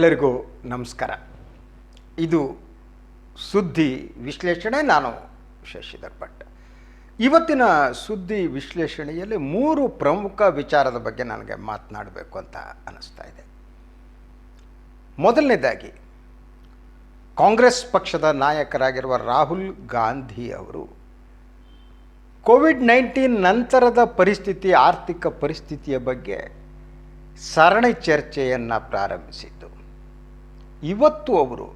ಎಲ್ಲರಿಗೂ ನಮಸ್ಕಾರ. ಇದು ಸುದ್ದಿ ವಿಶ್ಲೇಷಣೆ, ನಾನು ಶಶಿಧರ್ ಭಟ್. ಇವತ್ತಿನ ಸುದ್ದಿ ವಿಶ್ಲೇಷಣೆಯಲ್ಲಿ ಮೂರು ಪ್ರಮುಖ ವಿಚಾರದ ಬಗ್ಗೆ ನನಗೆ ಮಾತನಾಡಬೇಕು ಅಂತ ಅನ್ನಿಸ್ತಾ ಇದೆ. ಮೊದಲನೇದಾಗಿ, ಕಾಂಗ್ರೆಸ್ ಪಕ್ಷದ ನಾಯಕರಾಗಿರುವ ರಾಹುಲ್ ಗಾಂಧಿ ಅವರು ಕೋವಿಡ್ ನೈನ್ಟೀನ್ ನಂತರದ ಪರಿಸ್ಥಿತಿ, ಆರ್ಥಿಕ ಪರಿಸ್ಥಿತಿಯ ಬಗ್ಗೆ ಸರಣಿ ಚರ್ಚೆಯನ್ನು ಪ್ರಾರಂಭಿಸಿದ್ದು. ಇವತ್ತು ಅವರು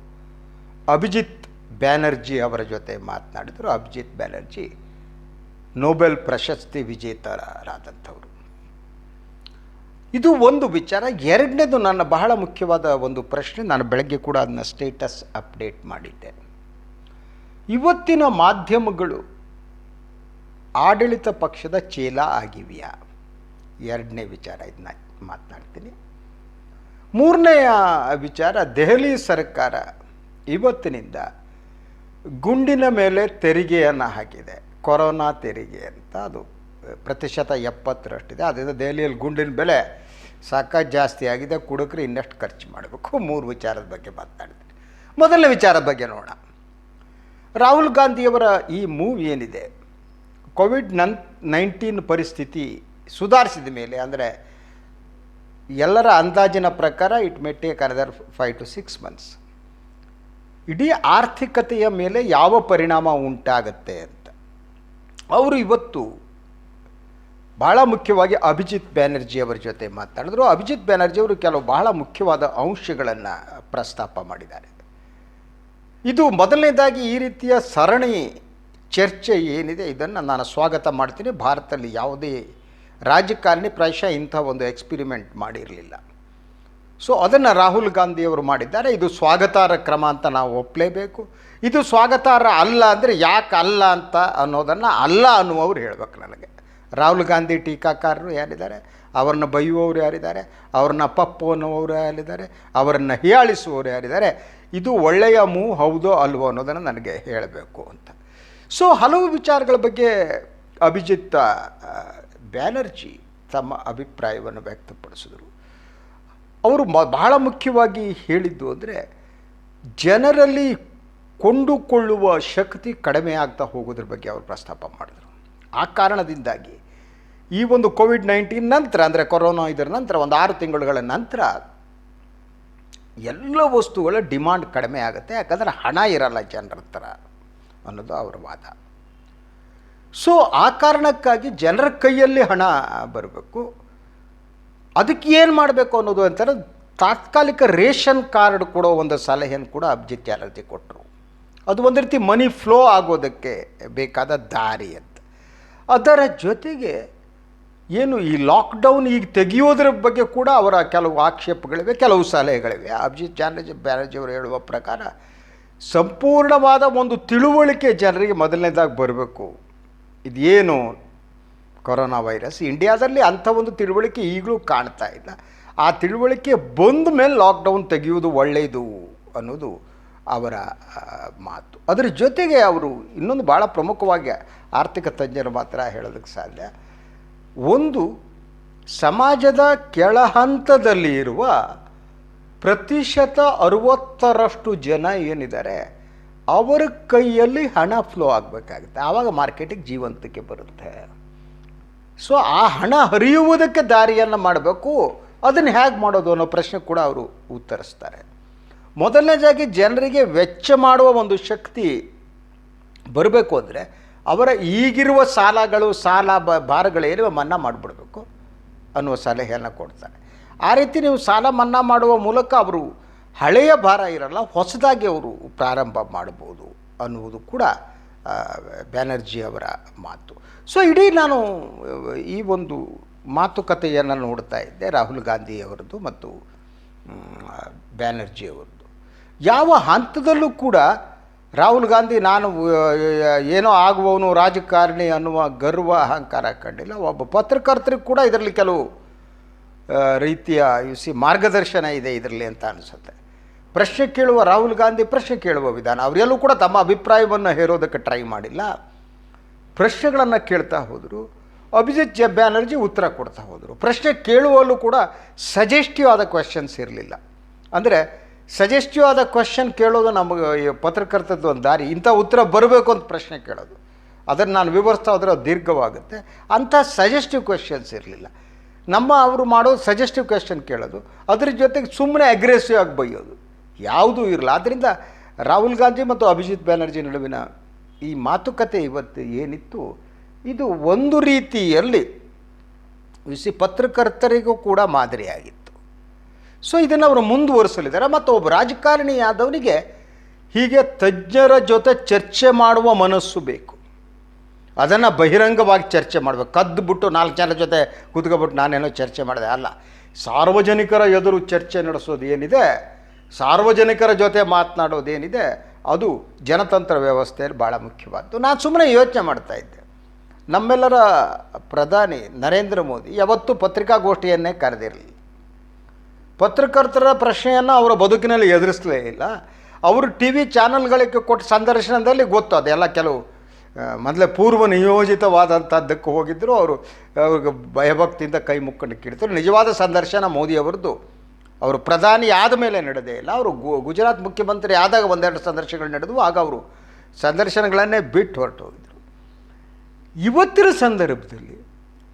ಅಭಿಜಿತ್ ಬ್ಯಾನರ್ಜಿ ಅವರ ಜೊತೆ ಮಾತನಾಡಿದರು. ಅಭಿಜಿತ್ ಬ್ಯಾನರ್ಜಿ ನೊಬೆಲ್ ಪ್ರಶಸ್ತಿ ವಿಜೇತರಾದಂಥವರು. ಇದು ಒಂದು ವಿಚಾರ. ಎರಡನೇದು ನನ್ನ ಬಹಳ ಮುಖ್ಯವಾದ ಒಂದು ಪ್ರಶ್ನೆ. ನಾನು ಬೆಳಗ್ಗೆ ಕೂಡ ಅದನ್ನ ಸ್ಟೇಟಸ್ ಅಪ್ಡೇಟ್ ಮಾಡಿದ್ದೆ. ಇವತ್ತಿನ ಮಾಧ್ಯಮಗಳು ಆಡಳಿತ ಪಕ್ಷದ ಚೇಲ ಆಗಿವೆಯಾ? ಎರಡನೇ ವಿಚಾರ ಇದನ್ನ ಮಾತನಾಡ್ತೀನಿ. ಮೂರನೆಯ ವಿಚಾರ, ದೆಹಲಿ ಸರ್ಕಾರ ಇವತ್ತಿನಿಂದ ಗುಂಡಿನ ಮೇಲೆ ತೆರಿಗೆಯನ್ನು ಹಾಕಿದೆ. ಕೊರೋನಾ ತೆರಿಗೆ ಅಂತ ಅದು ಪ್ರತಿಶತ ಎಪ್ಪತ್ತರಷ್ಟಿದೆ. ಅದರಿಂದ ದೆಹಲಿಯಲ್ಲಿ ಗುಂಡಿನ ಬೆಲೆ ಸಾಕಷ್ಟು ಜಾಸ್ತಿ ಆಗಿದೆ. ಕುಡುಕರು ಇನ್ನಷ್ಟು ಖರ್ಚು ಮಾಡಬೇಕು. ಮೂರು ವಿಚಾರದ ಬಗ್ಗೆ ಮಾತನಾಡಿದೆ ಮೊದಲನೇ ವಿಚಾರದ ಬಗ್ಗೆ ನೋಡೋಣ. ರಾಹುಲ್ ಗಾಂಧಿಯವರ ಈ ಮೂವ್ ಏನಿದೆ? ಕೋವಿಡ್ ನನ್ ನೈನ್ಟೀನ್ ಪರಿಸ್ಥಿತಿ ಸುಧಾರಿಸಿದ ಮೇಲೆ, ಅಂದರೆ ಎಲ್ಲರ ಅಂದಾಜಿನ ಪ್ರಕಾರ it may take another five to six months ಇಡೀ ಆರ್ಥಿಕತೆಯ ಮೇಲೆ ಯಾವ ಪರಿಣಾಮ ಉಂಟಾಗತ್ತೆ ಅಂತ. ಅವರು ಇವತ್ತು ಬಹಳ ಮುಖ್ಯವಾಗಿ ಅಭಿಜಿತ್ ಬ್ಯಾನರ್ಜಿ ಅವರ ಜೊತೆ ಮಾತಾಡಿದ್ರು. ಅಭಿಜಿತ್ ಬ್ಯಾನರ್ಜಿ ಅವರು ಕೆಲವು ಬಹಳ ಮುಖ್ಯವಾದ ಅಂಶಗಳನ್ನು ಪ್ರಸ್ತಾಪ ಮಾಡಿದ್ದಾರೆ. ಇದು ಮೊದಲನೇದಾಗಿ ಈ ರೀತಿಯ ಸರಣಿ ಚರ್ಚೆ ಏನಿದೆ, ಇದನ್ನು ನಾನು ಸ್ವಾಗತ ಮಾಡ್ತೀನಿ. ಭಾರತದಲ್ಲಿ ಯಾವುದೇ ರಾಜಕಾರಣಿ ಪ್ರಾಯಶಃ ಇಂಥ ಒಂದು ಎಕ್ಸ್ಪಿರಿಮೆಂಟ್ ಮಾಡಿರಲಿಲ್ಲ. ಸೊ ಅದನ್ನು ರಾಹುಲ್ ಗಾಂಧಿಯವರು ಮಾಡಿದ್ದಾರೆ. ಇದು ಸ್ವಾಗತಾರ್ಹ ಕ್ರಮ ಅಂತ ನಾವು ಒಪ್ಪಲೇಬೇಕು ಇದು ಸ್ವಾಗತಾರ್ಹ ಅಲ್ಲ ಅಂದರೆ ಯಾಕೆ ಅಲ್ಲ ಅಂತ ಅನ್ನೋದನ್ನು ಅಲ್ಲ ಅನ್ನುವರು ಹೇಳ್ಬೇಕು ನನಗೆ. ರಾಹುಲ್ ಗಾಂಧಿ ಟೀಕಾಕಾರರು ಯಾರಿದ್ದಾರೆ? ಅವರನ್ನು ಬೈಯುವವರು ಯಾರಿದ್ದಾರೆ? ಅವ್ರನ್ನ ಪಪ್ಪು ಅನ್ನುವರು ಯಾರಿದ್ದಾರೆ? ಅವರನ್ನು ಹೀಯಾಳಿಸುವವರು ಯಾರಿದ್ದಾರೆ? ಇದು ಒಳ್ಳೆಯ ಮೂ ಹೌದೋ ಅಲ್ವೋ ಅನ್ನೋದನ್ನು ನನಗೆ ಹೇಳಬೇಕು ಅಂತ. ಸೊ ಹಲವು ವಿಚಾರಗಳ ಬಗ್ಗೆ ಅಭಿಜಿತ್ ಬ್ಯಾನರ್ಜಿ ತಮ್ಮ ಅಭಿಪ್ರಾಯವನ್ನು ವ್ಯಕ್ತಪಡಿಸಿದರು. ಅವರು ಮ, ಬಹಳ ಮುಖ್ಯವಾಗಿ ಹೇಳಿದ್ದು ಅಂದರೆ, ಜನರಲ್ಲಿ ಕೊಂಡುಕೊಳ್ಳುವ ಶಕ್ತಿ ಕಡಿಮೆ ಆಗ್ತಾ ಹೋಗೋದ್ರ ಬಗ್ಗೆ ಅವರು ಪ್ರಸ್ತಾಪ ಮಾಡಿದರು. ಆ ಕಾರಣದಿಂದಾಗಿ ಈ ಒಂದು ಕೋವಿಡ್ ನೈನ್ಟೀನ್ ನಂತರ ಅಂದರೆ ಕೊರೋನಾ ಇದರ ನಂತರ ಒಂದು ಆರು ತಿಂಗಳುಗಳ ನಂತರ ಎಲ್ಲ ವಸ್ತುಗಳ ಡಿಮಾಂಡ್ ಕಡಿಮೆ ಆಗುತ್ತೆ. ಯಾಕಂದರೆ ಹಣ ಇರಲ್ಲ ಜನರ ಹತ್ರ ಅನ್ನೋದು ಅವರ ವಾದ. ಸೊ ಆ ಕಾರಣಕ್ಕಾಗಿ ಜನರ ಕೈಯಲ್ಲಿ ಹಣ ಬರಬೇಕು. ಅದಕ್ಕೆ ಏನು ಮಾಡಬೇಕು ಅನ್ನೋದು ಅಂತಾರೆ ತಾತ್ಕಾಲಿಕ ರೇಷನ್ ಕಾರ್ಡ್ ಕೊಡೋ ಒಂದು ಸಲಹೆಯನ್ನು ಕೂಡ ಅಭಿಜಿತ್ ಚಾಲರ್ಜಿ ಕೊಟ್ಟರು. ಅದು ಒಂದು ರೀತಿ ಮನಿ ಫ್ಲೋ ಆಗೋದಕ್ಕೆ ಬೇಕಾದ ದಾರಿ ಅಂತ. ಅದರ ಜೊತೆಗೆ ಏನು ಈ ಲಾಕ್ಡೌನ್ ಈಗ ತೆಗೆಯೋದ್ರ ಬಗ್ಗೆ ಕೂಡ ಅವರ ಕೆಲವು ಆಕ್ಷೇಪಗಳಿವೆ, ಕೆಲವು ಸಲಹೆಗಳಿವೆ. ಅಭಿಜಿತ್ ಚಾನರ್ಜಿ ಬ್ಯಾನರ್ಜಿ ಅವರು ಹೇಳುವ ಪ್ರಕಾರ ಸಂಪೂರ್ಣವಾದ ಒಂದು ತಿಳುವಳಿಕೆ ಜನರಿಗೆ ಮೊದಲನೇದಾಗಿ ಬರಬೇಕು. ಇದೇನು ಕೊರೋನಾ ವೈರಸ್? ಇಂಡಿಯಾದಲ್ಲಿ ಅಂಥ ಒಂದು ತಿಳುವಳಿಕೆ ಈಗಲೂ ಕಾಣ್ತಾ ಇಲ್ಲ. ಆ ತಿಳುವಳಿಕೆ ಬಂದ ಮೇಲೆ ಲಾಕ್ಡೌನ್ ತೆಗೆಯುವುದು ಒಳ್ಳೆಯದು ಅನ್ನೋದು ಅವರ ಮಾತು. ಅದರ ಜೊತೆಗೆ ಅವರು ಇನ್ನೊಂದು ಭಾಳ ಪ್ರಮುಖವಾಗಿ ಆರ್ಥಿಕ ತಜ್ಞರು ಮಾತ್ರ ಹೇಳೋದಕ್ಕೆ ಸಾಧ್ಯ. ಒಂದು ಸಮಾಜದ ಕೆಳಹಂತದಲ್ಲಿ ಇರುವ ಪ್ರತಿಶತ ಅರುವತ್ತರಷ್ಟು ಜನ ಏನಿದ್ದಾರೆ? ಅವರ ಕೈಯಲ್ಲಿ ಹಣ ಫ್ಲೋ ಆಗಬೇಕಾಗುತ್ತೆ. ಆವಾಗ ಮಾರ್ಕೆಟಿಗೆ ಜೀವಂತಿಕೆ ಬರುತ್ತೆ. ಸೊ ಆ ಹಣ ಹರಿಯುವುದಕ್ಕೆ ದಾರಿಯನ್ನು ಮಾಡಬೇಕು. ಅದನ್ನು ಹೇಗೆ ಮಾಡೋದು ಅನ್ನೋ ಪ್ರಶ್ನೆ ಕೂಡ ಅವರು ಉತ್ತರಿಸ್ತಾರೆ. ಮೊದಲನೇದಾಗಿ ಜನರಿಗೆ ವೆಚ್ಚ ಮಾಡುವ ಒಂದು ಶಕ್ತಿ ಬರಬೇಕು ಅಂದರೆ ಅವರ ಈಗಿರುವ ಸಾಲಗಳು, ಸಾಲ ಬ ಭಾರಗಳೇನು ಮನ್ನಾ ಮಾಡಿಬಿಡ್ಬೇಕು ಅನ್ನುವ ಸಲಹೆಯನ್ನು ಕೊಡ್ತಾರೆ. ಆ ರೀತಿ ನೀವು ಸಾಲ ಮನ್ನಾ ಮಾಡುವ ಮೂಲಕ ಅವರು ಹಳೆಯ ಭಾರ ಇರಲ್ಲ, ಹೊಸದಾಗಿ ಅವರು ಪ್ರಾರಂಭ ಮಾಡ್ಬೋದು ಅನ್ನುವುದು ಕೂಡ ಬ್ಯಾನರ್ಜಿ ಅವರ ಮಾತು. ಸೊ ಇಡೀ ನಾನು, ಈ ಒಂದು ಮಾತುಕತೆಯನ್ನು ನೋಡ್ತಾ ಇದ್ದೆ, ರಾಹುಲ್ ಗಾಂಧಿಯವರದ್ದು ಮತ್ತು ಬ್ಯಾನರ್ಜಿಯವರದ್ದು ಯಾವ ಹಂತದಲ್ಲೂ ಕೂಡ ರಾಹುಲ್ ಗಾಂಧಿ, ನಾನು ಏನೋ ಆಗುವವನು ರಾಜಕಾರಣಿ ಅನ್ನುವ ಗರ್ವ, ಅಹಂಕಾರ ಕಂಡಿಲ್ಲ. ಒಬ್ಬ ಪತ್ರಕರ್ತರಿಗೆ ಕೂಡ ಇದರಲ್ಲಿ ಕೆಲವು ರೀತಿಯ ರೀತಿಯ ಸಿ ಮಾರ್ಗದರ್ಶನ ಇದೆ ಇದರಲ್ಲಿ ಅಂತ ಅನಿಸುತ್ತೆ. ಪ್ರಶ್ನೆ ಕೇಳುವ ರಾಹುಲ್ ಗಾಂಧಿ ಪ್ರಶ್ನೆ ಕೇಳುವ ವಿಧಾನ. ಅವರೆಲ್ಲೂ ಕೂಡ ತಮ್ಮ ಅಭಿಪ್ರಾಯವನ್ನು ಹೇರೋದಕ್ಕೆ ಟ್ರೈ ಮಾಡಿಲ್ಲ. ಪ್ರಶ್ನೆಗಳನ್ನು ಕೇಳ್ತಾ ಹೋದರು. ಅಭಿಜಿತ್ ಬ್ಯಾನರ್ಜಿ ಉತ್ತರ ಕೊಡ್ತಾ ಹೋದರು. ಪ್ರಶ್ನೆ ಕೇಳುವಲ್ಲೂ ಕೂಡ ಸಜೆಸ್ಟಿವ್ ಆದ ಕ್ವೆಶನ್ಸ್ ಇರಲಿಲ್ಲ. ಅಂದರೆ ಸಜೆಸ್ಟಿವ್ ಆದ ಕ್ವೆಶನ್ ಕೇಳೋದು ನಮಗೆ ಈ ಪತ್ರಕರ್ತದ ಒಂದು ದಾರಿ. ಇಂಥ ಉತ್ತರ ಬರಬೇಕು ಅಂತ ಪ್ರಶ್ನೆ ಕೇಳೋದು. ಅದನ್ನು ನಾನು ವಿವರಿಸ್ತಾ ಹೋದರೆ ಅದು ದೀರ್ಘವಾಗುತ್ತೆ. ಅಂಥ ಸಜೆಸ್ಟಿವ್ ಕ್ವೆಶನ್ಸ್ ಇರಲಿಲ್ಲ. ನಮ್ಮ ಅವರು ಮಾಡೋದು ಸಜೆಸ್ಟಿವ್ ಕ್ವೆಶನ್ ಕೇಳೋದು. ಅದ್ರ ಜೊತೆಗೆ ಸುಮ್ಮನೆ ಅಗ್ರೆಸಿವ್ ಆಗಿ ಬೈಯೋದು. ಯಾವುದೂ ಇರಲ್ಲ. ಆದ್ದರಿಂದ ರಾಹುಲ್ ಗಾಂಧಿ ಮತ್ತು ಅಭಿಜಿತ್ ಬ್ಯಾನರ್ಜಿ ನಡುವಿನ ಈ ಮಾತುಕತೆ ಇವತ್ತು ಏನಿತ್ತು? ಇದು ಒಂದು ರೀತಿಯಲ್ಲಿ ವಿಸಿ ಪತ್ರಕರ್ತರಿಗೂ ಕೂಡ ಮಾದರಿಯಾಗಿತ್ತು. ಸೊ ಇದನ್ನು ಅವರು ಮುಂದುವರಿಸಲಿದ್ದಾರೆ. ಮತ್ತು ಒಬ್ಬ ರಾಜಕಾರಣಿಯಾದವನಿಗೆ ಹೀಗೆ ತಜ್ಞರ ಜೊತೆ ಚರ್ಚೆ ಮಾಡುವ ಮನಸ್ಸು ಬೇಕು. ಅದನ್ನು ಬಹಿರಂಗವಾಗಿ ಚರ್ಚೆ ಮಾಡಬೇಕು. ಕದ್ದು ಬಿಟ್ಟು ನಾಲ್ಕು ಜನ ಜೊತೆ ಕೂತ್ಕೊಬಿಟ್ಟು ನಾನೇನೋ ಚರ್ಚೆ ಮಾಡಿದೆ. ಅಲ್ಲ, ಸಾರ್ವಜನಿಕರ ಎದುರು ಚರ್ಚೆ ನಡೆಸೋದು ಏನಿದೆ? ಸಾರ್ವಜನಿಕರ ಜೊತೆ ಮಾತನಾಡೋದೇನಿದೆ, ಅದು ಜನತಂತ್ರ ವ್ಯವಸ್ಥೆಯಲ್ಲಿ ಭಾಳ ಮುಖ್ಯವಾದ್ದು. ನಾನು ಸುಮ್ಮನೆ ಯೋಚನೆ ಮಾಡ್ತಾ ಇದ್ದೆ. ನಮ್ಮೆಲ್ಲರ ಪ್ರಧಾನಿ ನರೇಂದ್ರ ಮೋದಿ ಯಾವತ್ತೂ ಪತ್ರಿಕಾಗೋಷ್ಠಿಯನ್ನೇ ಕರೆದಿರಲಿಲ್ಲ. ಪತ್ರಕರ್ತರ ಪ್ರಶ್ನೆಯನ್ನು ಅವರ ಬದುಕಿನಲ್ಲಿ ಎದುರಿಸಲೇ ಇಲ್ಲ. ಅವರು ಟಿ ವಿ ಚಾನಲ್ಗಳಿಗೆ ಕೊಟ್ಟ ಸಂದರ್ಶನದಲ್ಲಿ ಗೊತ್ತು, ಅದೆಲ್ಲ ಕೆಲವು ಮೊದಲೇ ಪೂರ್ವ ನಿಯೋಜಿತವಾದಂಥದ್ದಕ್ಕೆ ಹೋಗಿದ್ದರು ಅವರು, ಅವ್ರಿಗೆ ಭಯಭಕ್ತಿಯಿಂದ ಕೈ ಮುಕ್ಕಂಡು ಕಿಡ್ತಾರೆ ನಿಜವಾದ ಸಂದರ್ಶನ ಮೋದಿಯವರದ್ದು. ಅವರು ಪ್ರಧಾನಿ ಆದ ಮೇಲೆ ನಡೆದೇ ಇಲ್ಲ. ಅವರು ಗು, ಗುಜರಾತ್ ಮುಖ್ಯಮಂತ್ರಿ ಆದಾಗ ಒಂದೆರಡು ಸಂದರ್ಶನಗಳು ನಡೆದವು. ಆಗ ಅವರು ಸಂದರ್ಶನಗಳನ್ನೇ ಬಿಟ್ಟು ಹೊರಟು ಹೋಗಿದ್ರು ಇವತ್ತಿನ ಸಂದರ್ಭದಲ್ಲಿ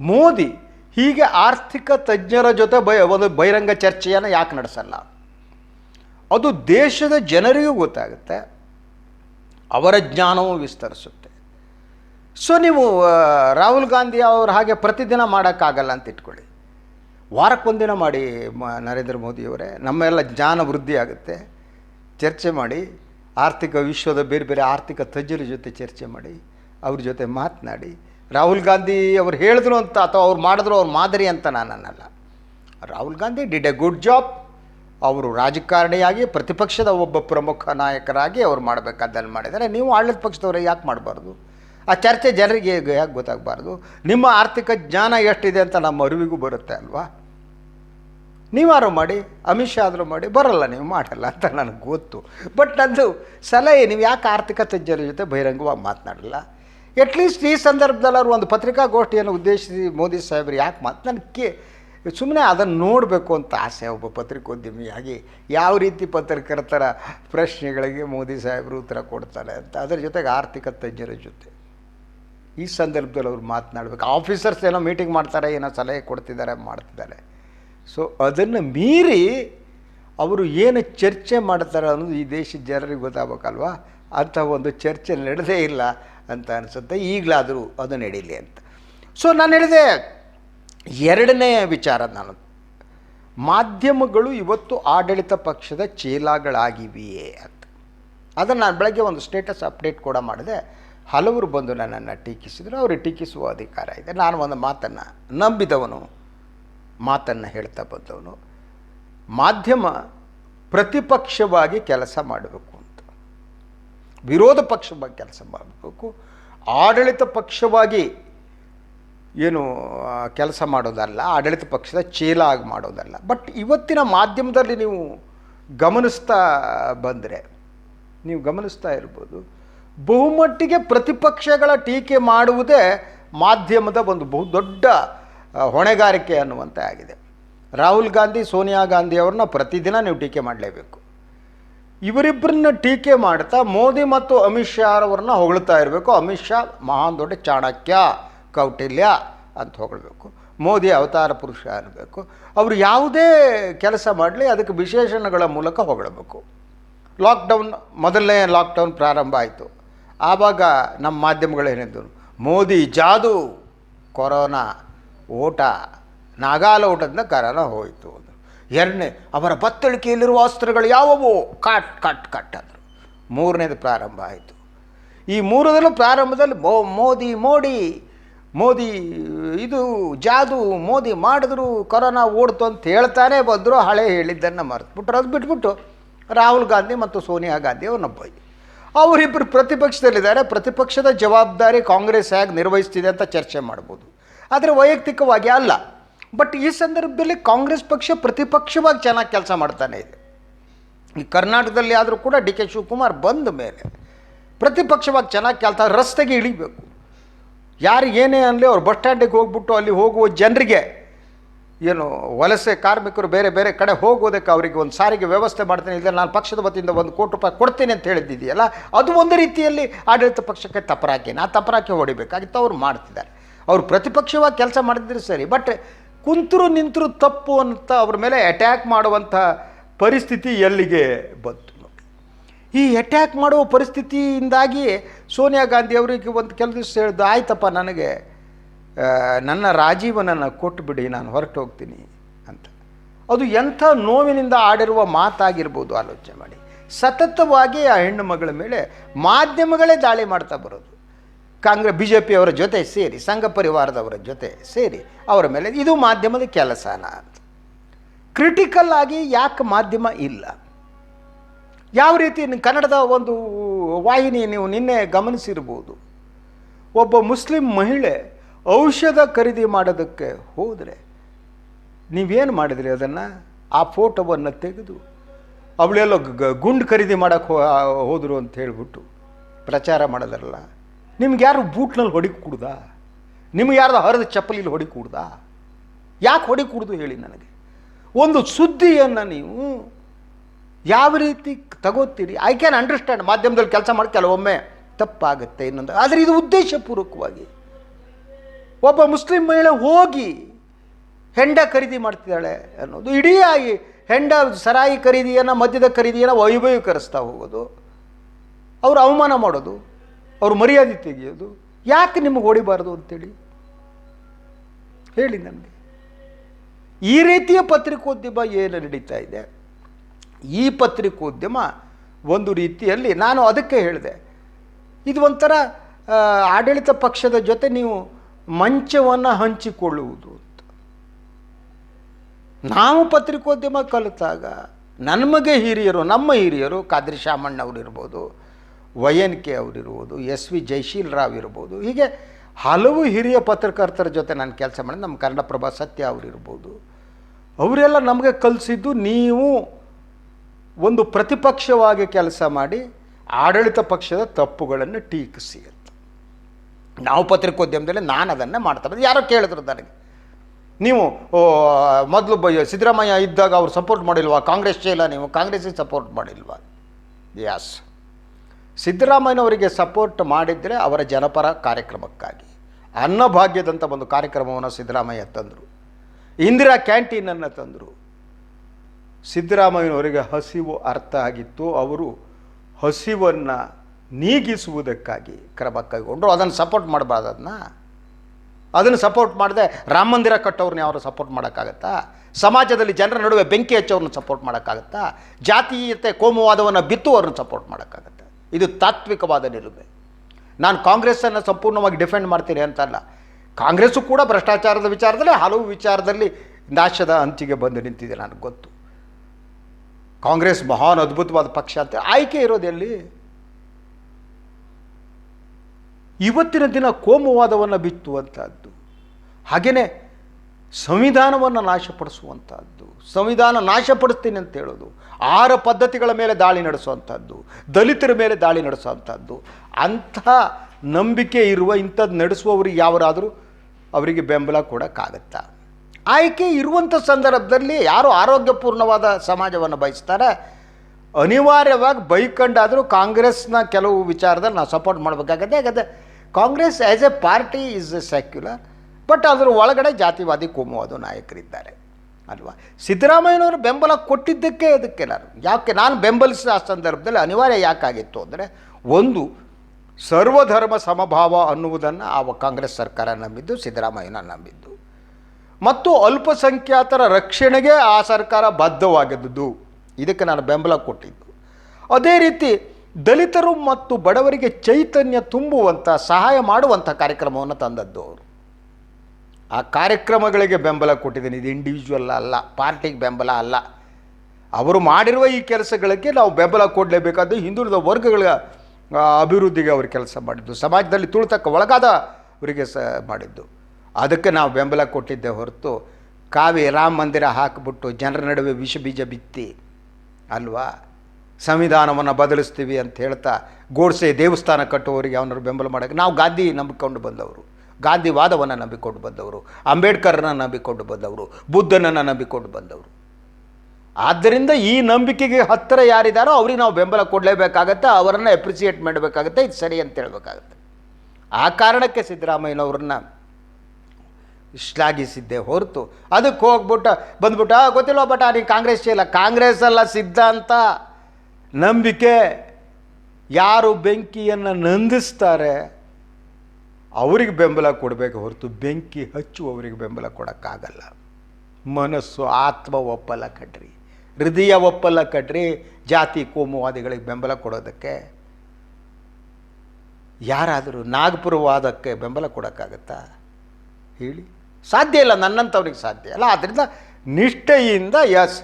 ಮೋದಿ ಹೀಗೆ ಆರ್ಥಿಕ ತಜ್ಞರ ಜೊತೆ ಬಯ ಒಂದು ಬಹಿರಂಗ ಚರ್ಚೆಯನ್ನು ಯಾಕೆ ನಡೆಸಲ್ಲ? ಅದು ದೇಶದ ಜನರಿಗೂ ಗೊತ್ತಾಗುತ್ತೆ. ಅವರ ಜ್ಞಾನವೂ ವಿಸ್ತರಿಸುತ್ತೆ. ಸೊ ನೀವು ರಾಹುಲ್ ಗಾಂಧಿ ಅವರು ಹಾಗೆ ಪ್ರತಿದಿನ ಮಾಡೋಕ್ಕಾಗಲ್ಲ ಅಂತ ಇಟ್ಕೊಳ್ಳಿ. ವಾರಕ್ಕೊಂದಿನ ಮಾಡಿ ಮ, ನರೇಂದ್ರ ಮೋದಿಯವರೇ, ನಮ್ಮೆಲ್ಲ ಜ್ಞಾನ ವೃದ್ಧಿ ಆಗುತ್ತೆ. ಚರ್ಚೆ ಮಾಡಿ, ಆರ್ಥಿಕ ವಿಶ್ವದ ಬೇರೆ ಬೇರೆ ಆರ್ಥಿಕ ತಜ್ಞರ ಜೊತೆ ಚರ್ಚೆ ಮಾಡಿ, ಅವ್ರ ಜೊತೆ ಮಾತನಾಡಿ. ರಾಹುಲ್ ಗಾಂಧಿ ಅವ್ರು ಹೇಳಿದ್ರು ಅಂತ ಅಥವಾ ಅವ್ರು ಮಾಡಿದ್ರು ಅವ್ರ ಮಾದರಿ ಅಂತ ನಾನು ಅನ್ನಲ್ಲ. Rahul Gandhi did a good job. ಅವರು ರಾಜಕಾರಣಿಯಾಗಿ, ಪ್ರತಿಪಕ್ಷದ ಒಬ್ಬ ಪ್ರಮುಖ ನಾಯಕರಾಗಿ ಅವ್ರು ಮಾಡಬೇಕಾದಲ್ಲಿ ಮಾಡಿದ್ದಾರೆ. ನೀವು ಆಡಳಿತ ಪಕ್ಷದವರು ಯಾಕೆ ಮಾಡಬಾರ್ದು? ಆ ಚರ್ಚೆ ಜನರಿಗೆ ಯಾಕೆ ಗೊತ್ತಾಗಬಾರ್ದು? ನಿಮ್ಮ ಆರ್ಥಿಕ ಜ್ಞಾನ ಎಷ್ಟಿದೆ ಅಂತ ನಮ್ಮ ಅರಿವಿಗೂ ಬರುತ್ತೆ ಅಲ್ವಾ? ನೀವಾರು ಮಾಡಿ, ಅಮಿತ್ ಶಾ ಆದರೂ ಮಾಡಿ, ಬರಲ್ಲ ನೀವು ಮಾಡಲ್ಲ ಅಂತ ನನಗೆ ಗೊತ್ತು. ಬಟ್ ನಂದು ಸಲಹೆ, ನೀವು ಯಾಕೆ ಆರ್ಥಿಕ ತಜ್ಞರ ಜೊತೆ ಬಹಿರಂಗವಾಗಿ ಮಾತನಾಡಲ್ಲ? ಅಟ್ಲೀಸ್ಟ್ ಈ ಸಂದರ್ಭದಲ್ಲಾದ್ರು ಒಂದು ಪತ್ರಿಕಾಗೋಷ್ಠಿಯನ್ನು ಉದ್ದೇಶಿಸಿ ಮೋದಿ ಸಾಹೇಬರು ಯಾಕೆ ಮಾತು, ನನಗೆ ಸುಮ್ಮನೆ ಅದನ್ನು ನೋಡಬೇಕು ಅಂತ ಆಸೆ ಒಬ್ಬ ಪತ್ರಿಕೋದ್ಯಮಿಯಾಗಿ. ಯಾವ ರೀತಿ ಪತ್ರಕರ್ತರ ಪ್ರಶ್ನೆಗಳಿಗೆ ಮೋದಿ ಸಾಹೇಬರು ಉತ್ತರ ಕೊಡ್ತಾರೆ ಅಂತ, ಅದರ ಜೊತೆಗೆ ಆರ್ಥಿಕ ತಜ್ಞರ ಜೊತೆ. ಈ ಸಂದರ್ಭದಲ್ಲಿ ಅವ್ರು ಮಾತನಾಡಬೇಕು. ಆಫೀಸರ್ಸ್ ಏನೋ ಮೀಟಿಂಗ್ ಮಾಡ್ತಾರೆ, ಏನೋ ಸಲಹೆ ಕೊಡ್ತಿದ್ದಾರೆ, ಮಾಡ್ತಿದ್ದಾರೆ. ಸೊ ಅದನ್ನು ಮೀರಿ ಅವರು ಏನು ಚರ್ಚೆ ಮಾಡ್ತಾರೆ ಅನ್ನೋದು ಈ ದೇಶದ ಜನರಿಗೆ ಗೊತ್ತಾಗಬೇಕಲ್ವಾ? ಅಂಥ ಒಂದು ಚರ್ಚೆ ನಡೆದೇ ಇಲ್ಲ ಅಂತ ಅನಿಸುತ್ತೆ. ಈಗಲಾದರೂ ಅದು ನಡೀಲಿ ಅಂತ. ಸೊ ನಾನು ಹೇಳಿದೆ, ಎರಡನೇ ವಿಚಾರ ನಾನು. ಮಾಧ್ಯಮಗಳು ಇವತ್ತು ಆಡಳಿತ ಪಕ್ಷದ ಚೀಲಾಗಳಾಗಿವೆಯೇ ಅಂತ. ಅದನ್ನು ನಾನು ಬೆಳಗ್ಗೆ ಒಂದು ಸ್ಟೇಟಸ್ ಅಪ್ಡೇಟ್ ಕೂಡ ಮಾಡಿದೆ. ಹಲವರು ಬಂದು ನನ್ನನ್ನು ಟೀಕಿಸಿದರು. ಅವರು ಟೀಕಿಸುವ ಅಧಿಕಾರ ಇದೆ. ನಾನು ಒಂದು ಮಾತನ್ನು ನಂಬಿದವನು. ಮಾತನ್ನು ಹೇಳ್ತಾ ಬಂದವನು. ಮಾಧ್ಯಮ ಪ್ರತಿಪಕ್ಷವಾಗಿ ಕೆಲಸ ಮಾಡಬೇಕು ಅಂತ. ವಿರೋಧ ಪಕ್ಷವಾಗಿ ಕೆಲಸ ಮಾಡಬೇಕು. ಆಡಳಿತ ಪಕ್ಷವಾಗಿ ಏನು ಕೆಲಸ ಮಾಡೋದಲ್ಲ, ಆಡಳಿತ ಪಕ್ಷದ ಚೇಲ ಆಗಿ ಮಾಡೋದಲ್ಲ. ಬಟ್ ಇವತ್ತಿನ ಮಾಧ್ಯಮದಲ್ಲಿ ನೀವು ಗಮನಿಸ್ತಾ ಬಂದರೆ, ನೀವು ಗಮನಿಸ್ತಾ ಇರ್ಬೋದು, ಬಹುಮಟ್ಟಿಗೆ ಪ್ರತಿಪಕ್ಷಗಳ ಟೀಕೆ ಮಾಡುವುದೇ ಮಾಧ್ಯಮದ ಒಂದು ಬಹುದೊಡ್ಡ ಹೊಣೆಗಾರಿಕೆ ಅನ್ನುವಂತೆ ಆಗಿದೆ. ರಾಹುಲ್ ಗಾಂಧಿ, ಸೋನಿಯಾ ಗಾಂಧಿ ಅವ್ರನ್ನ ಪ್ರತಿದಿನ ನೀವು ಟೀಕೆ ಮಾಡಲೇಬೇಕು. ಇವರಿಬ್ಬರನ್ನ ಟೀಕೆ ಮಾಡ್ತಾ ಮೋದಿ ಮತ್ತು ಅಮಿತ್ ಶಾ ಅವರನ್ನ ಹೊಗಳ್ತಾ ಇರಬೇಕು. ಅಮಿತ್ ಶಾ ಮಹಾನ್ ದೊಡ್ಡ ಚಾಣಕ್ಯ, ಕೌಟಿಲ್ಯ ಅಂತ ಹೊಗಳಬೇಕು. ಮೋದಿ ಅವತಾರ ಪುರುಷ ಅನ್ನಬೇಕು ಅವರು ಯಾವುದೇ ಕೆಲಸ ಮಾಡಲಿ, ಅದಕ್ಕೆ ವಿಶೇಷಣಗಳ ಮೂಲಕ ಹೊಗಳಬೇಕು. ಲಾಕ್ಡೌನ್, ಮೊದಲನೇ ಲಾಕ್ಡೌನ್ ಪ್ರಾರಂಭ ಆಯಿತು. ಆವಾಗ ನಮ್ಮ ಮಾಧ್ಯಮಗಳು ಏನಿದ್ದರು ಮೋದಿ ಜಾದು ಕೊರೋನಾ ಓಟ ನಾಗಾಲ ಓಟದಿಂದ ಕರನ ಹೋಯಿತು ಅಂದರು. ಎರಡನೇ, ಅವರ ಬತ್ತಳಿಕೆಯಲ್ಲಿರುವ ಅಸ್ತ್ರಗಳು ಯಾವುವು? ಕಟ್ ಕಟ್ ಕಟ್ ಅಂದರು. ಮೂರನೇದು ಪ್ರಾರಂಭ ಆಯಿತು. ಈ ಮೂರದಲ್ಲೂ ಪ್ರಾರಂಭದಲ್ಲಿ ಮೋ, ಮೋದಿ, ಮೋಡಿ, ಮೋದಿ, ಇದು ಜಾದು, ಮೋದಿ ಮಾಡಿದ್ರು ಕೊರೋನಾ ಓಡ್ತು ಅಂತ ಹೇಳ್ತಾನೆ ಬಂದರು, ಹಳೆ ಹೇಳಿದ್ದನ್ನು ಮರೆತುಬಿಟ್ರು. ಅದು ಬಿಟ್ಬಿಟ್ಟು ರಾಹುಲ್ ಗಾಂಧಿ ಮತ್ತು ಸೋನಿಯಾ ಗಾಂಧಿ ಅವ್ರನ್ನ ಅವರಿಬ್ಬರು ಪ್ರತಿಪಕ್ಷದಲ್ಲಿದ್ದಾರೆ. ಪ್ರತಿಪಕ್ಷದ ಜವಾಬ್ದಾರಿ ಕಾಂಗ್ರೆಸ್ ಹೇಗೆ ನಿರ್ವಹಿಸ್ತಿದೆ ಅಂತ ಚರ್ಚೆ ಮಾಡ್ಬೋದು. ಆದರೆ ವೈಯಕ್ತಿಕವಾಗಿ ಅಲ್ಲ. ಬಟ್ ಈ ಸಂದರ್ಭದಲ್ಲಿ ಕಾಂಗ್ರೆಸ್ ಪಕ್ಷ ಪ್ರತಿಪಕ್ಷವಾಗಿ ಚೆನ್ನಾಗಿ ಕೆಲಸ ಮಾಡ್ತಾನೆ ಇದೆ. ಈ ಕರ್ನಾಟಕದಲ್ಲಿ ಆದರೂ ಕೂಡ ಡಿ ಕೆ ಶಿವಕುಮಾರ್ ಬಂದ ಮೇಲೆ ಪ್ರತಿಪಕ್ಷವಾಗಿ ಚೆನ್ನಾಗಿ ಕೆಲಸ ರಸ್ತೆಗೆ ಇಳಿಬೇಕು. ಯಾರು ಏನೇ ಅನ್ನಲಿ ಅವ್ರು ಬಸ್ ಸ್ಟ್ಯಾಂಡಿಗೆ ಹೋಗ್ಬಿಟ್ಟು ಅಲ್ಲಿ ಹೋಗುವ ಜನರಿಗೆ ಏನು ವಲಸೆ ಕಾರ್ಮಿಕರು ಬೇರೆ ಬೇರೆ ಕಡೆ ಹೋಗೋದಕ್ಕೆ ಅವರಿಗೆ ಒಂದು ಸಾರಿಗೆ ವ್ಯವಸ್ಥೆ ಮಾಡ್ತೀನಿ ಇಲ್ಲ ನಾನು ಪಕ್ಷದ ವತಿಯಿಂದ ಒಂದು ಕೋಟಿ ರೂಪಾಯಿ ಕೊಡ್ತೀನಿ ಅಂತ ಹೇಳಿದ್ದಿದೆಯಲ್ಲ, ಅದು ಒಂದು ರೀತಿಯಲ್ಲಿ ಆಡಳಿತ ಪಕ್ಷಕ್ಕೆ ತಪರಾಕಿನ ನಾ ತಪರಾಕಿ ಹೊಡಿಬೇಕಾಗಿತ್ತು, ಅವ್ರು ಮಾಡ್ತಿದ್ದಾರೆ. ಅವರು ಪ್ರತಿಪಕ್ಷವಾಗಿ ಕೆಲಸ ಮಾಡಿದ್ರೆ ಸರಿ ಬಟ್ ಕುಂತರು ನಿಂತರು ತಪ್ಪು ಅಂತ ಅವ್ರ ಮೇಲೆ ಅಟ್ಯಾಕ್ ಮಾಡುವಂಥ ಪರಿಸ್ಥಿತಿ ಎಲ್ಲಿಗೆ ಬಂತು ಈ ಅಟ್ಯಾಕ್ ಮಾಡುವ ಪರಿಸ್ಥಿತಿಯಿಂದಾಗಿ ಸೋನಿಯಾ ಗಾಂಧಿ ಅವರಿಗೆ ಒಂದು ಕೆಲವು ದಿವಸ ಹೇಳಿದ್ದು, ಆಯ್ತಪ್ಪ, ನನಗೆ ನನ್ನ ರಾಜೀವನನ್ನು ಕೊಟ್ಟುಬಿಡಿ ನಾನು ಹೊರಟು ಹೋಗ್ತೀನಿ ಅಂತ. ಅದು ಎಂಥ ನೋವಿನಿಂದ ಆಡಿರುವ ಮಾತಾಗಿರ್ಬೋದು, ಆಲೋಚನೆ ಮಾಡಿ. ಸತತವಾಗಿ ಆ ಹೆಣ್ಣು ಮಗಳ ಮೇಲೆ ಮಾಧ್ಯಮಗಳೇ ದಾಳಿ ಮಾಡ್ತಾ ಬರೋದು. ಕಾಂಗ್ರೆಸ್ ಬಿ ಜೆ ಪಿಯವರ ಜೊತೆ ಸೇರಿ, ಸಂಘ ಪರಿವಾರದವರ ಜೊತೆ ಸೇರಿ, ಅವರ ಮೇಲೆ ಇದು ಮಾಧ್ಯಮದ ಕೆಲಸನ ಅಂತ. ಕ್ರಿಟಿಕಲ್ ಆಗಿ ಯಾಕೆ ಮಾಧ್ಯಮ ಇಲ್ಲ? ಯಾವ ರೀತಿ ಕನ್ನಡದ ಒಂದು ವಾಹಿನಿ ನೀವು ನಿನ್ನೆ ಗಮನಿಸಿರ್ಬೋದು. ಒಬ್ಬ ಮುಸ್ಲಿಂ ಮಹಿಳೆ ಔಷಧ ಖರೀದಿ ಮಾಡೋದಕ್ಕೆ ಹೋದರೆ ನೀವೇನು ಮಾಡಿದ್ರಿ ಅದನ್ನು? ಆ ಫೋಟೋವನ್ನು ತೆಗೆದು ಅವಳೆಲ್ಲೋ ಗುಂಡು ಖರೀದಿ ಮಾಡೋಕ್ಕೆ ಹೋದರು ಅಂತ ಹೇಳಿಬಿಟ್ಟು ಪ್ರಚಾರ ಮಾಡೋದಲ್ಲ ನಿಮ್ಗೆ ಯಾರು ಬೂಟ್ನಲ್ಲಿ ಹೊಡಿ ಕುಡ್ದ? ನಿಮ್ಗೆ ಯಾರ್ದು ಹರಿದ ಚಪ್ಪಲಿಲಿ ಹೊಡಿ ಕುಡ್ದ? ಯಾಕೆ ಹೊಡಿ ಕುಡ್ದು ಹೇಳಿ ನನಗೆ. ಒಂದು ಸುದ್ದಿಯನ್ನು ನೀವು ಯಾವ ರೀತಿ ತಗೋತೀರಿ? ಐ ಕ್ಯಾನ್ ಅಂಡರ್ಸ್ಟ್ಯಾಂಡ್ ಮಾಧ್ಯಮದಲ್ಲಿ ಕೆಲಸ ಮಾಡಿ ಕೆಲವೊಮ್ಮೆ ತಪ್ಪಾಗುತ್ತೆ ಇನ್ನೊಂದು ಆದರೆ ಇದು ಉದ್ದೇಶಪೂರ್ವಕವಾಗಿ ಒಬ್ಬ ಮುಸ್ಲಿಂ ಮಹಿಳೆ ಹೋಗಿ ಹೆಂಡ ಖರೀದಿ ಮಾಡ್ತಿದ್ದಾಳೆ ಅನ್ನೋದು. ಇಡೀ ಹೆಂಡ ಸರಾಯಿ ಖರೀದಿಯನ್ನು, ಮದ್ಯದ ಖರೀದಿಯನ್ನು ವೈಭವೀಕರಿಸ್ತಾ ಹೋಗೋದು. ಅವರು ಅವಮಾನ ಮಾಡೋದು. ಅವ್ರ ಮರ್ಯಾದೆ ತೆಗೆಯೋದು. ಯಾಕೆ ನಿಮಗೆ ಹೊಡಿಬಾರ್ದು ಅಂತೇಳಿ? ಹೇಳಿ ನನಗೆ ಈ ರೀತಿಯ ಪತ್ರಿಕೋದ್ಯಮ ಏನು ನಡೀತಾ ಇದೆ? ಈ ಪತ್ರಿಕೋದ್ಯಮ ಒಂದು ರೀತಿಯಲ್ಲಿ ನಾನು ಅದಕ್ಕೆ ಹೇಳಿದೆ. ಇದು ಒಂಥರ ಆಡಳಿತ ಪಕ್ಷದ ಜೊತೆ ನೀವು ಮಂಚವನ್ನು ಹಂಚಿಕೊಳ್ಳುವುದು ಅಂತ. ನಾವು ಪತ್ರಿಕೋದ್ಯಮ ಕಲಿತಾಗ ನಮಗೆ ಹಿರಿಯರು, ನಮ್ಮ ಹಿರಿಯರು ಕಾದ್ರಿ ಶಾಮಣ್ಣವ್ರು ಇರ್ಬೋದು ವೈ ಎನ್ ಕೆ ಅವರಿರ್ಬೋದು, ಎಸ್ ವಿ ಜಯಶೀಲ್ ರಾವ್ ಇರ್ಬೋದು. ಹೀಗೆ ಹಲವು ಹಿರಿಯ ಪತ್ರಕರ್ತರ ಜೊತೆ ನಾನು ಕೆಲಸ ಮಾಡಿದೆ ನಮ್ಮ ಕನ್ನಡಪ್ರಭ ಸತ್ಯ ಅವರಿರ್ಬೋದು. ಅವರೆಲ್ಲ ನಮಗೆ ಕಲಿಸಿದ್ದು ನೀವು ಒಂದು ಪ್ರತಿಪಕ್ಷವಾಗಿ ಕೆಲಸ ಮಾಡಿ, ಆಡಳಿತ ಪಕ್ಷದ ತಪ್ಪುಗಳನ್ನು ಟೀಕಿಸಿ ಅಂತ. ನಾವು ಪತ್ರಿಕೋದ್ಯಮದಲ್ಲಿ ನಾನು ಅದನ್ನೇ ಮಾಡ್ತಾ ಯಾರೋ ಕೇಳಿದ್ರು ನನಗೆ. ನೀವು ಮೊದಲು ಸಿದ್ದರಾಮಯ್ಯ ಇದ್ದಾಗ ಅವ್ರು ಸಪೋರ್ಟ್ ಮಾಡಿಲ್ವಾ? ಕಾಂಗ್ರೆಸ್ ಇಲ್ಲ ನೀವು? ಕಾಂಗ್ರೆಸ್ಸಿಗೆ ಸಪೋರ್ಟ್ ಮಾಡಿಲ್ವಾ? ಯಾಸ್ ಸಿದ್ದರಾಮಯ್ಯನವರಿಗೆ ಸಪೋರ್ಟ್ ಮಾಡಿದರೆ ಅವರ ಜನಪರ ಕಾರ್ಯಕ್ರಮಕ್ಕಾಗಿ. ಅನ್ನಭಾಗ್ಯದಂಥ ಒಂದು ಕಾರ್ಯಕ್ರಮವನ್ನು ಸಿದ್ದರಾಮಯ್ಯ ತಂದರು. ಇಂದಿರಾ ಕ್ಯಾಂಟೀನನ್ನು ತಂದರು. ಸಿದ್ದರಾಮಯ್ಯನವರಿಗೆ ಹಸಿವು ಅರ್ಥ ಆಗಿತ್ತು. ಅವರು ಹಸಿವನ್ನು ನೀಗಿಸುವುದಕ್ಕಾಗಿ ಕ್ರಮ ಕೈಗೊಂಡರು. ಅದನ್ನು ಸಪೋರ್ಟ್ ಮಾಡಬಾರ್ದು ಅದನ್ನ ಅದನ್ನು ಸಪೋರ್ಟ್ ಮಾಡದೆ ರಾಮ ಮಂದಿರ ಕಟ್ಟೋರನ್ನ ಯಾರು ಸಪೋರ್ಟ್ ಮಾಡೋಕ್ಕಾಗತ್ತಾ? ಸಮಾಜದಲ್ಲಿ ಜನರ ನಡುವೆ ಬೆಂಕಿ ಹಚ್ಚೋರನ್ನ ಸಪೋರ್ಟ್ ಮಾಡೋಕ್ಕಾಗತ್ತಾ? ಜಾತೀಯತೆ ಕೋಮುವಾದವನ್ನು ಬಿತ್ತುವವ್ರನ್ನ ಸಪೋರ್ಟ್ ಮಾಡೋಕ್ಕಾಗತ್ತೆ? ಇದು ತಾತ್ವಿಕವಾದ ನಿಲುವೆ ನಾನು ಕಾಂಗ್ರೆಸ್ಸನ್ನು ಸಂಪೂರ್ಣವಾಗಿ ಡಿಫೆಂಡ್ ಮಾಡ್ತೀನಿ ಅಂತಲ್ಲ. ಕಾಂಗ್ರೆಸ್ಸು ಕೂಡ ಭ್ರಷ್ಟಾಚಾರದ ವಿಚಾರದಲ್ಲಿ, ಹಲವು ವಿಚಾರದಲ್ಲಿ ನಾಶದ ಅಂಚಿಗೆ ಬಂದು ನಿಂತಿದೆ ನನಗೆ ಗೊತ್ತು. ಕಾಂಗ್ರೆಸ್ ಮಹಾನ್ ಅದ್ಭುತವಾದ ಪಕ್ಷ ಅಂತ ಆಯ್ಕೆ ಇರೋದೆಲ್ಲಿ ಇವತ್ತಿನ ದಿನ ಕೋಮುವಾದವನ್ನು ಬಿತ್ತುವಂಥದ್ದು ಹಾಗೆಯೇ ಸಂವಿಧಾನವನ್ನು ನಾಶಪಡಿಸುವಂಥದ್ದು ಸಂವಿಧಾನ ನಾಶಪಡಿಸ್ತೀನಿ ಅಂತ ಹೇಳೋದು, ಆರ ಪದ್ಧತಿಗಳ ಮೇಲೆ ದಾಳಿ ನಡೆಸುವಂಥದ್ದು ದಲಿತರ ಮೇಲೆ ದಾಳಿ ನಡೆಸುವಂಥದ್ದು ಅಂಥ ನಂಬಿಕೆ ಇರುವ ಇಂಥದ್ದು ನಡೆಸುವವರಿಗೆ ಯಾವರಾದರೂ ಅವರಿಗೆ ಬೆಂಬಲ ಕೊಡೋಕ್ಕಾಗತ್ತಾ? ಆಯ್ಕೆ ಇರುವಂಥ ಸಂದರ್ಭದಲ್ಲಿ ಯಾರು ಆರೋಗ್ಯಪೂರ್ಣವಾದ ಸಮಾಜವನ್ನು ಬಯಸ್ತಾರೆ? ಅನಿವಾರ್ಯವಾಗಿ ಬೈಕಂಡಾದರೂ ಕಾಂಗ್ರೆಸ್ನ ಕೆಲವು ವಿಚಾರದಲ್ಲಿ ನಾವು ಸಪೋರ್ಟ್ ಮಾಡಬೇಕಾಗತ್ತೆ. ಯಾಕಂದರೆ Congress as a party is a secular but ಅದರ ಒಳಗಡೆ ಜಾತಿವಾದಿ ಕೋಮುವಾದ ನಾಯಕರಿದ್ದಾರೆ, ಅಲ್ವಾ? ಸಿದ್ದರಾಮಯ್ಯನವರು ಬೆಂಬಲ ಕೊಟ್ಟಿದ್ದಕ್ಕೆ ಅದಕ್ಕೆ ನಾನು ಯಾಕೆ? ನಾನು ಬೆಂಬಲಿಸಿದ ಆ ಸಂದರ್ಭದಲ್ಲಿ ಅನಿವಾರ್ಯ ಯಾಕಾಗಿತ್ತು ಅಂದರೆ, ಒಂದು, ಸರ್ವಧರ್ಮ ಸಮಭಾವ ಅನ್ನುವುದನ್ನು ಆ ಕಾಂಗ್ರೆಸ್ ಸರ್ಕಾರ ನಂಬಿದ್ದು, ಸಿದ್ದರಾಮಯ್ಯನ ನಂಬಿದ್ದು. ಮತ್ತು ಅಲ್ಪಸಂಖ್ಯಾತರ ರಕ್ಷಣೆಗೆ ಆ ಸರ್ಕಾರ ಬದ್ಧವಾಗಿದ್ದುದು ಇದಕ್ಕೆ ನಾನು ಬೆಂಬಲ ಕೊಟ್ಟಿದ್ದು. ಅದೇ ರೀತಿ, ದಲಿತರು ಮತ್ತು ಬಡವರಿಗೆ ಚೈತನ್ಯ ತುಂಬುವಂಥ, ಸಹಾಯ ಮಾಡುವಂಥ ಕಾರ್ಯಕ್ರಮವನ್ನು ತಂದದ್ದು ಅವರು. ಆ ಕಾರ್ಯಕ್ರಮಗಳಿಗೆ ಬೆಂಬಲ ಕೊಟ್ಟಿದ್ದೀನಿ. ಇದು ಇಂಡಿವಿಜುವಲ್ ಅಲ್ಲ, ಪಾರ್ಟಿಗೆ ಬೆಂಬಲ ಅಲ್ಲ. ಅವರು ಮಾಡಿರುವ ಈ ಕೆಲಸಗಳಿಗೆ ನಾವು ಬೆಂಬಲ ಕೊಡಲೇಬೇಕಾದ್ದು ಹಿಂದುಳಿದ ವರ್ಗಗಳ ಅಭಿವೃದ್ಧಿಗೆ ಅವರು ಕೆಲಸ ಮಾಡಿದ್ದು. ಸಮಾಜದಲ್ಲಿ ತುಳಿತಕ್ಕೆ ಒಳಗಾದ ಅವರಿಗೆ ಸ, ಮಾಡಿದ್ದು. ಅದಕ್ಕೆ ನಾವು ಬೆಂಬಲ ಕೊಟ್ಟಿದ್ದೆ ಹೊರತು ಕಾವಿ ರಾಮ ಮಂದಿರ ಹಾಕಿಬಿಟ್ಟು ಜನರ ನಡುವೆ ವಿಷ ಬೀಜ ಬಿತ್ತಿ, ಅಲ್ವಾ? ಸಂವಿಧಾನವನ್ನು ಬದಲಿಸ್ತೀವಿ ಅಂತ ಹೇಳ್ತಾ ಗೋಡ್ಸೆ ದೇವಸ್ಥಾನ ಕಟ್ಟುವವರಿಗೆ ಅವನರು ಬೆಂಬಲ ಮಾಡೋಕ್ಕೆ. ನಾವು ಗಾಂಧಿ ನಂಬಿಕೊಂಡು ಬಂದವರು. ಗಾಂಧಿವಾದವನ್ನು ನಂಬಿಕೊಂಡು ಬಂದವರು ಅಂಬೇಡ್ಕರ್ನ ನಂಬಿಕೊಂಡು ಬಂದವರು ಬುದ್ಧನನ್ನು ನಂಬಿಕೊಂಡು ಬಂದವರು. ಆದ್ದರಿಂದ ಈ ನಂಬಿಕೆಗೆ ಹತ್ತಿರ ಯಾರಿದ್ದಾರೋ ಅವ್ರಿಗೆ ನಾವು ಬೆಂಬಲ ಕೊಡಲೇಬೇಕಾಗತ್ತೆ ಅವರನ್ನು ಎಪ್ರಿಸಿಯೇಟ್ ಮಾಡಬೇಕಾಗತ್ತೆ ಇದು ಸರಿ ಅಂತ ಹೇಳ್ಬೇಕಾಗತ್ತೆ. ಆ ಕಾರಣಕ್ಕೆ ಸಿದ್ದರಾಮಯ್ಯನವ್ರನ್ನ ಶ್ಲಾಘಿಸಿದ್ದೆ ಹೊರತು. ಅದಕ್ಕೆ ಹೋಗ್ಬಿಟ್ಟು ಬಂದ್ಬಿಟ್ಟು "ಆ, ಗೊತ್ತಿಲ್ಲ ಬಟ್ ನೀನು ಕಾಂಗ್ರೆಸ್ ಇಲ್ಲ ಕಾಂಗ್ರೆಸ್ ಅಲ್ಲ ಸಿದ್ಧಾಂತ ನಂಬಿಕೆ ಯಾರು ಬೆಂಕಿಯನ್ನು ನಂದಿಸ್ತಾರೆ ಅವರಿಗೆ ಬೆಂಬಲ ಕೊಡಬೇಕು ಹೊರತು ಬೆಂಕಿ ಹಚ್ಚುವವರಿಗೆ ಬೆಂಬಲ ಕೊಡೋಕ್ಕಾಗಲ್ಲ. ಮನಸ್ಸು ಆತ್ಮ ಒಪ್ಪಲ್ಲ ಕಟ್ರಿ ಹೃದಯ ಒಪ್ಪಲ್ಲ ಕಟ್ರಿ ಜಾತಿ ಕೋಮುವಾದಿಗಳಿಗೆ ಬೆಂಬಲ ಕೊಡೋದಕ್ಕೆ. ಯಾರಾದರೂ ನಾಗಪುರವಾದಕ್ಕೆ ಬೆಂಬಲ ಕೊಡೋಕ್ಕಾಗತ್ತಾ? ಹೇಳಿ. ಸಾಧ್ಯ ಇಲ್ಲ, ನನ್ನಂಥವ್ರಿಗೆ ಸಾಧ್ಯ ಇಲ್ಲ. ಆದ್ದರಿಂದ ನಿಷ್ಠೆಯಿಂದ ಎಸ್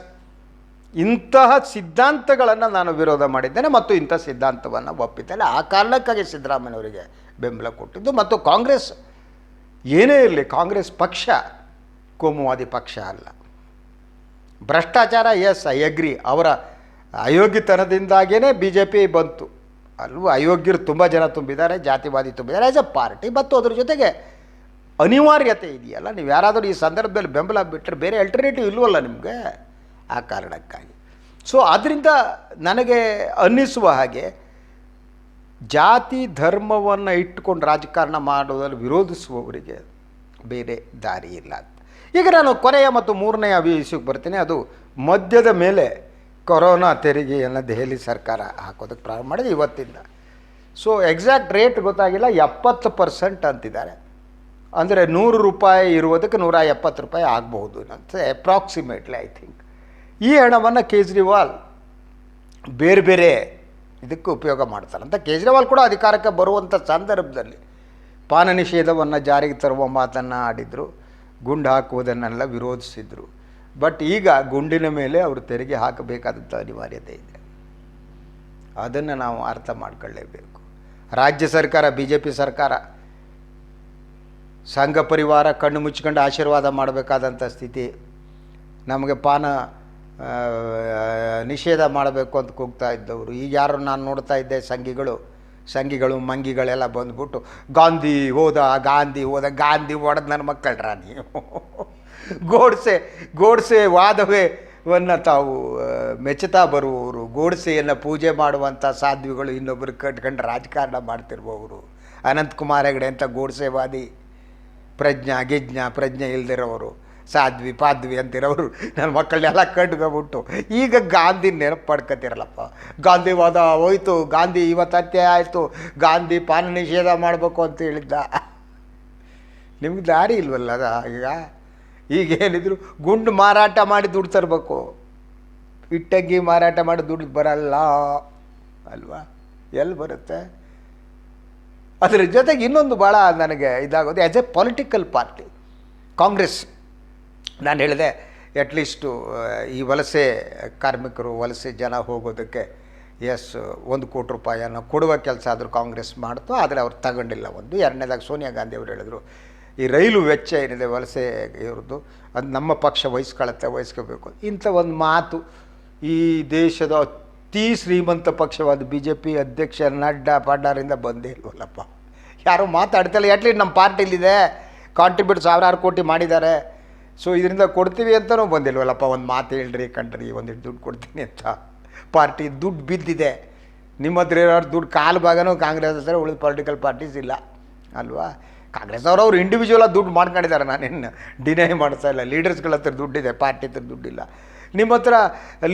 ಇಂತಹ ಸಿದ್ಧಾಂತಗಳನ್ನು ನಾನು ವಿರೋಧ ಮಾಡಿದ್ದೇನೆ ಮತ್ತು ಇಂಥ ಸಿದ್ಧಾಂತವನ್ನು ಒಪ್ಪಿದ್ದೇನೆ. ಆ ಕಾರಣಕ್ಕಾಗಿ ಸಿದ್ದರಾಮಯ್ಯನವರಿಗೆ ಬೆಂಬಲ ಕೊಟ್ಟಿದ್ದು. ಮತ್ತು ಕಾಂಗ್ರೆಸ್, ಏನೇ ಇರಲಿ, ಕಾಂಗ್ರೆಸ್ ಪಕ್ಷ, ಕೋಮುವಾದಿ ಪಕ್ಷ ಅಲ್ಲ. ಭ್ರಷ್ಟಾಚಾರ ಎಸ್ ಐ ಅಗ್ರಿ ಅವರ ಅಯೋಗ್ಯತನದಿಂದಾಗೇ ಬಿ ಜೆ ಪಿ ಬಂತು. ಅಲ್ವೂ, ಅಯೋಗ್ಯರು ತುಂಬ ಜನ ತುಂಬಿದ್ದಾರೆ, ಜಾತಿವಾದಿ ತುಂಬಿದ್ದಾರೆ ಆ್ಯಸ್ ಎ ಪಾರ್ಟಿ ಮತ್ತು ಅದ್ರ ಜೊತೆಗೆ ಅನಿವಾರ್ಯತೆ ಇದೆಯಲ್ಲ. ನೀವು ಯಾರಾದರೂ ಈ ಸಂದರ್ಭದಲ್ಲಿ ಬೆಂಬಲ ಬಿಟ್ಟರೆ ಬೇರೆ ಅಲ್ಟರ್ನೇಟಿವ್ ಇಲ್ವಲ್ಲ ನಿಮಗೆ? ಆ ಕಾರಣಕ್ಕಾಗಿ. ಸೊ ಅದರಿಂದ ನನಗೆ ಅನ್ನಿಸುವ ಹಾಗೆ ಜಾತಿ ಧರ್ಮವನ್ನು ಇಟ್ಟುಕೊಂಡು ರಾಜಕಾರಣ ಮಾಡೋದ್ರಲ್ಲಿ ವಿರೋಧಿಸುವವರಿಗೆ ಬೇರೆ ದಾರಿ ಇಲ್ಲ ಈಗ ನಾನು ಕೊನೆಯ ಮತ್ತು ಮೂರನೆಯ ವಿಷಯಕ್ಕೆ ಬರ್ತೀನಿ. ಅದು ಮದ್ಯದ ಮೇಲೆ ಕೊರೋನಾ ತೆರಿಗೆಯನ್ನು ದೆಹಲಿ ಸರ್ಕಾರ ಹಾಕೋದಕ್ಕೆ ಪ್ರಾರಂಭ ಮಾಡಿದೆ ಇವತ್ತಿಂದ. ಸೊ ಎಕ್ಸಾಕ್ಟ್ ರೇಟ್ ಗೊತ್ತಾಗಿಲ್ಲ, ಎಪ್ಪತ್ತು ಪರ್ಸೆಂಟ್ ಅಂತಿದ್ದಾರೆ. ಅಂದರೆ ನೂರು ರೂಪಾಯಿ ಇರುವುದಕ್ಕೆ ನೂರ ಎಪ್ಪತ್ತು ರೂಪಾಯಿ ಆಗಬಹುದು ಅಂತ ಅಪ್ರಾಕ್ಸಿಮೇಟ್ಲಿ ಐ ಥಿಂಕ್ ಈ ಹಣವನ್ನು ಕೇಜ್ರಿವಾಲ್ ಬೇರೆ ಬೇರೆ ಇದಕ್ಕೆ ಉಪಯೋಗ ಮಾಡ್ತಾರೆ. ಅಂತ ಕೇಜ್ರಿವಾಲ್ ಕೂಡ ಅಧಿಕಾರಕ್ಕೆ ಬರುವಂಥ ಸಂದರ್ಭದಲ್ಲಿ ಪಾನ ನಿಷೇಧವನ್ನು ಜಾರಿಗೆ ತರುವ ಮಾತನ್ನು ಆಡಿದರು ಗುಂಡು ಹಾಕುವುದನ್ನೆಲ್ಲ ವಿರೋಧಿಸಿದರು. ಬಟ್ ಈಗ ಗುಂಡಿನ ಮೇಲೆ ಅವರು ತೆರಿಗೆ ಹಾಕಬೇಕಾದಂಥ ಅನಿವಾರ್ಯತೆ ಇದೆ. ಅದನ್ನು ನಾವು ಅರ್ಥ ಮಾಡ್ಕೊಳ್ಳೇಬೇಕು. ರಾಜ್ಯ ಸರ್ಕಾರ ಬಿ ಜೆ ಪಿ ಸರ್ಕಾರ ಸಂಘ ಪರಿವಾರ ಕಣ್ಣು ಮುಚ್ಕೊಂಡು ಆಶೀರ್ವಾದ ಮಾಡಬೇಕಾದಂಥ ಸ್ಥಿತಿ ನಮಗೆ ಪಾನ ನಿಷೇಧ ಮಾಡಬೇಕು ಅಂತ ಕೂಗ್ತಾ ಇದ್ದವರು. ಈಗ ಯಾರು ನಾನು ನೋಡ್ತಾ ಇದ್ದೆ, ಸಂಘಿಗಳು ಸಂಘಿಗಳು, ಮಂಗಿಗಳೆಲ್ಲ ಬಂದ್ಬಿಟ್ಟು, ಗಾಂಧಿ ಹೋದ ಗಾಂಧಿ ಹೋದ, ಗಾಂಧಿ ಹೊಡೆದು ನನ್ನ ಮಕ್ಕಳ್ರ ನೀವು? ಗೋಡ್ಸೆ ಗೋಡ್ಸೆ ವಾದವೆವನ್ನು ವನ್ನ ತಾವು ಮೆಚ್ಚುತ್ತಾ ಬರುವವರು, ಗೋಡ್ಸೆಯನ್ನು ಪೂಜೆ ಮಾಡುವಂಥ ಸಾಧ್ವಿಗಳು ಇನ್ನೊಬ್ಬರು ಕಟ್ಕೊಂಡು ರಾಜಕಾರಣ ಮಾಡ್ತಿರುವವರು. ಅನಂತಕುಮಾರ್ ಹೆಗಡೆ ಅಂತ ಗೋಡ್ಸೆವಾದಿ ಪ್ರಜ್ಞಾ, ಗಿಜ್ಞಾ ಪ್ರಜ್ಞೆ ಇಲ್ದಿರೋರು. ಸಾಧ್ವಿ ಪಾದ್ವಿ ಅಂತಿರೋರು ನನ್ನ ಮಕ್ಕಳನ್ನೆಲ್ಲ ಕಟ್ಕೊಬಿಟ್ಟು ಈಗ ಗಾಂಧಿ ನೆನಪು ಪಡ್ಕೋತಿರಲ್ಲಪ್ಪ ಗಾಂಧಿ ವಾದ ಹೋಯ್ತು, ಗಾಂಧಿ ಇವತ್ತು ಹತ್ಯೆ ಆಯಿತು, ಗಾಂಧಿ ಪಾನ ನಿಷೇಧ ಮಾಡಬೇಕು ಅಂತ ಹೇಳಿದ್ದ. ನಿಮ್ಗೆ ದಾರಿ ಇಲ್ವಲ್ಲ ಅದ ಈಗ? ಏನಿದ್ರು ಗುಂಡು ಮಾರಾಟ ಮಾಡಿ ದುಡ್ಡು ತರಬೇಕು. ಇಟ್ಟಂಗಿ ಮಾರಾಟ ಮಾಡಿ ದುಡ್ಡು ಬರಲ್ಲ. ಅಲ್ವಾ? ಎಲ್ಲಿ ಬರುತ್ತೆ? ಅದರ ಜೊತೆಗೆ ಇನ್ನೊಂದು ಭಾಳ ನನಗೆ ಇದಾಗೋದು as a political party Congress ನಾನು ಹೇಳಿದೆ ಅಟ್ಲೀಸ್ಟು ಈ ವಲಸೆ ಕಾರ್ಮಿಕರು, ವಲಸೆ ಜನ ಹೋಗೋದಕ್ಕೆ ಎಸ್ ಒಂದು ಕೋಟಿ ರೂಪಾಯಿಯನ್ನು ಕೊಡುವ ಕೆಲಸ ಆದರೂ ಕಾಂಗ್ರೆಸ್ ಮಾಡ್ತು, ಆದರೆ ಅವ್ರು ತಗೊಂಡಿಲ್ಲ ಒಂದು. ಎರಡನೇದಾಗಿ ಸೋನಿಯಾ ಗಾಂಧಿ ಅವರು ಹೇಳಿದರು, ಈ ರೈಲು ವೆಚ್ಚ ಏನಿದೆ ವಲಸೆ ಇವ್ರದ್ದು, ಅದು ನಮ್ಮ ಪಕ್ಷ ವಹಿಸ್ಕೊಳತ್ತೆ, ವಹಿಸ್ಕೋಬೇಕು. ಇಂಥ ಒಂದು ಮಾತು ಈ ದೇಶದ ಅತಿ ಶ್ರೀಮಂತ ಪಕ್ಷವಾದ ಬಿ ಜೆ ಪಿ ಅಧ್ಯಕ್ಷ ನಡ್ಡಾ ಪಡ್ಡಾರಿಂದ ಬಂದೇ ಇಲ್ವಲ್ಲಪ್ಪ. ಯಾರೂ ಮಾತಾಡ್ತಿಲ್ಲ ಎಟ್ಲೀಸ್ಟ್ ನಮ್ಮ ಪಾರ್ಟಿಲಿದೆ. ಕಾಂಟ್ರಿಬ್ಯೂಟ್ ಸಾವಿರಾರು ಕೋಟಿ ಮಾಡಿದ್ದಾರೆ. ಸೊ ಇದರಿಂದ ಕೊಡ್ತೀವಿ ಅಂತಲೂ ಬಂದಿಲ್ವಲ್ಲಪ್ಪ, ಒಂದು ಮಾತು ಹೇಳ್ರಿ ಕಣ್ರಿ, ಒಂದಿಷ್ಟು ದುಡ್ಡು ಕೊಡ್ತೀನಿ ಅಂತ. ಪಾರ್ಟಿ ದುಡ್ಡು ಬಿದ್ದಿದೆ. ನಿಮ್ಮ ಹತ್ರ ಇರೋರು ದುಡ್ಡು ಕಾಲು ಭಾಗನೂ ಕಾಂಗ್ರೆಸ್ ಹತ್ರ ಉಳಿದ ಪೊಲಿಟಿಕಲ್ ಪಾರ್ಟೀಸ್ ಇಲ್ಲ. ಅಲ್ವಾ? ಕಾಂಗ್ರೆಸ್ ಅವರು ಅವ್ರು ಇಂಡಿವಿಜುವಲಾಗಿ ದುಡ್ಡು ಮಾಡ್ಕೊಂಡಿದ್ದಾರೆ ನಾನೇನು ಡಿನೈ ಮಾಡ್ತಾ ಇಲ್ಲ. ಲೀಡರ್ಸ್ಗಳ ಹತ್ರ ದುಡ್ಡಿದೆ ಪಾರ್ಟಿ ಹತ್ರ ದುಡ್ಡಿಲ್ಲ ನಿಮ್ಮ ಹತ್ರ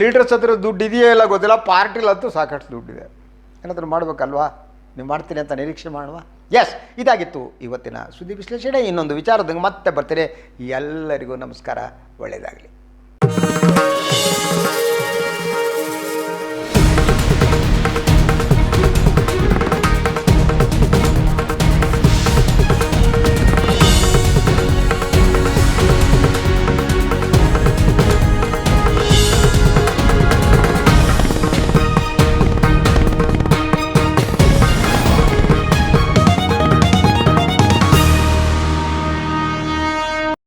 ಲೀಡರ್ಸ್ ಹತ್ರ ದುಡ್ಡು ಇದೆಯೋ ಇಲ್ಲ ಗೊತ್ತಿಲ್ಲ. ಪಾರ್ಟಿಲಂತೂ ಸಾಕಷ್ಟು ದುಡ್ಡಿದೆ ಏನಾದರೂ ಮಾಡ್ಬೇಕಲ್ವಾ? ನೀವು ಮಾಡ್ತೀನಿ ಅಂತ ನಿರೀಕ್ಷೆ ಮಾಡುವ? ಎಸ್ ಇದಾಗಿತ್ತು ಇವತ್ತಿನ ಸುದ್ದಿ ವಿಶ್ಲೇಷಣೆ. ಇನ್ನೊಂದು ವಿಚಾರದಂಗೆ ಮತ್ತೆ ಬರ್ತೀರಿ ಎಲ್ಲರಿಗೂ ನಮಸ್ಕಾರ. ಒಳ್ಳೆಯದಾಗಲಿ